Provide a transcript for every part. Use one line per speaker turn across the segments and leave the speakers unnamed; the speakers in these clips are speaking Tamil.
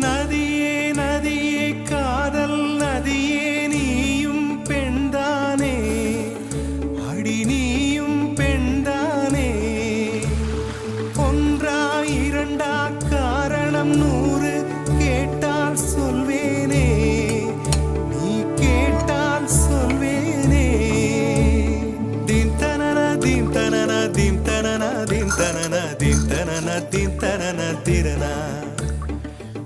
நதியே நதியே காதல் நதியே நீயும் பெண்தானே. அடி நீயும் பெண்தானே. ஒன்றா இரண்டா காரணம் நூறு கேட்டால் சொல்வேனே. நீ கேட்டால் சொல்வேனே. தீம் தனன தீம் தனன தீம் தனன தீம் தனன தீம் தனன தீம் தனன திரனா.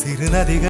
சிறுநதிகள்